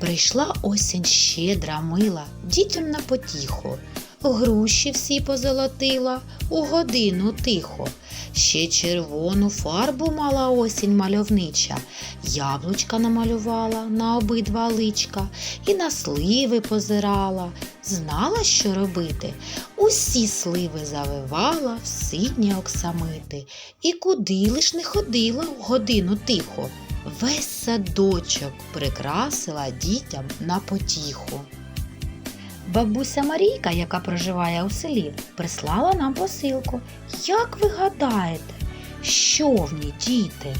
Прийшла осінь щедра, мила, дітям на потіху. Груші всі позолотила у годину тихо. Ще червону фарбу мала осінь мальовнича, яблучка намалювала на обидва личка і на сливи позирала. Знала, що робити. Усі сливи завивала в сині оксамити, і куди лиш не ходила в годину тихо. Весь садочок прикрасила дітям на потіху. Бабуся Марійка, яка проживає у селі, прислала нам посилку. Як ви гадаєте, що в ній діти?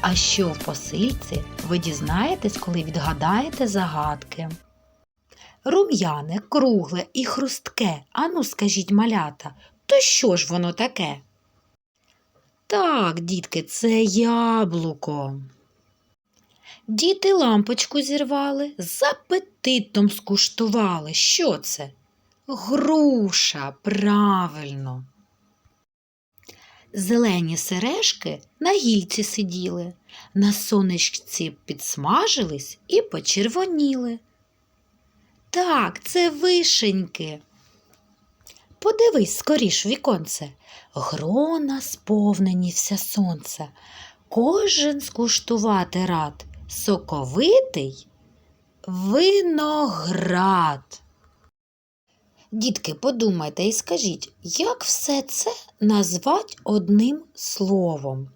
А що в посильці, ви дізнаєтесь, коли відгадаєте загадки. Рум'яне, кругле і хрустке. Ану, скажіть, малята, то що ж воно таке? Так, дітки, це яблуко. Діти лампочку зірвали, з апетитом скуштували. Що це? Груша, правильно. Зелені сережки на гільці сиділи, на сонечці підсмажились і почервоніли. Так, це вишеньки. Подивись скоріш віконце. Грона сповнені вся сонце. Кожен скуштувати рад. Соковитий виноград. Дітки, подумайте і скажіть, як все це назвать одним словом?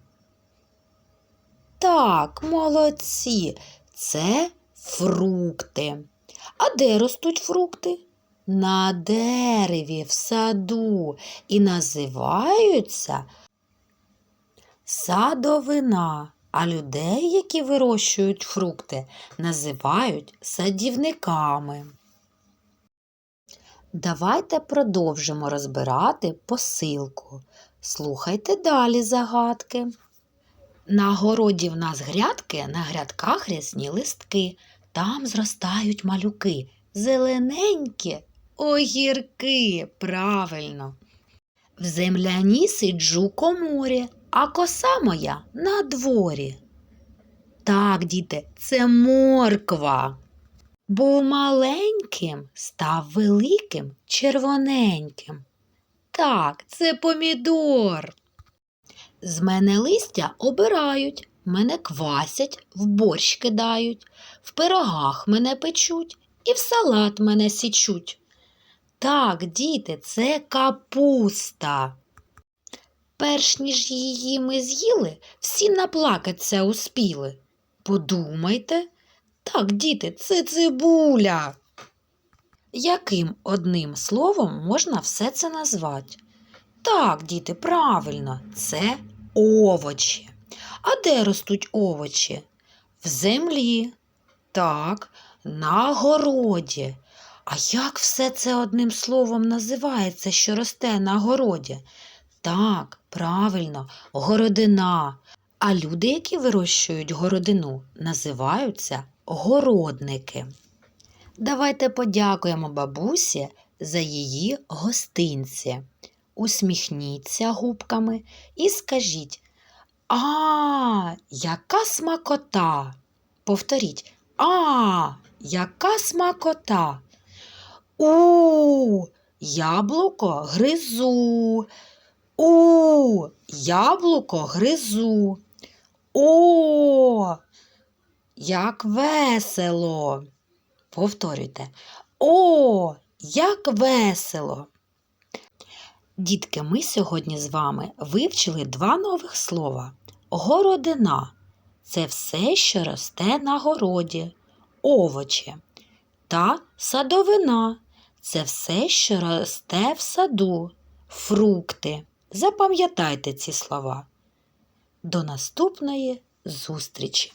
Так, молодці, це фрукти. А де ростуть фрукти? На дереві, в саду і називаються садовина. А людей, які вирощують фрукти, називають садівниками. Давайте продовжимо розбирати посилку. Слухайте далі загадки. На городі в нас грядки, на грядках рясні листки. Там зростають малюки, зелененькі огірки. Правильно. В земляні сиджу коморі, а коса моя на дворі. Так, діти, це морква. Був маленьким, став великим, червоненьким. Так, це помідор. З мене листя обирають, мене квасять, в борщ кидають, в пирогах мене печуть і в салат мене січуть. Так, діти, це капуста. Перш ніж її ми з'їли, всі наплакаться успіли. Подумайте. Так, діти, це цибуля. Яким одним словом можна все це назвати? Так, діти, правильно, це овочі. А де ростуть овочі? В землі. Так, на городі. А як все це одним словом називається, що росте на городі? Так, правильно, городина. А люди, які вирощують городину, називаються городники. Давайте подякуємо бабусі за її гостинці. Усміхніться губками і скажіть А, яка смакота! Повторіть А, яка смакота! У, яблуко гризу. У, яблуко гризу. О, як весело. Повторюйте. О, як весело. Дітки, ми сьогодні з вами вивчили два нових слова. Городина це все, що росте на городі, овочі. Та садовина це все, що росте в саду, фрукти. Запам'ятайте ці слова. До наступної зустрічі!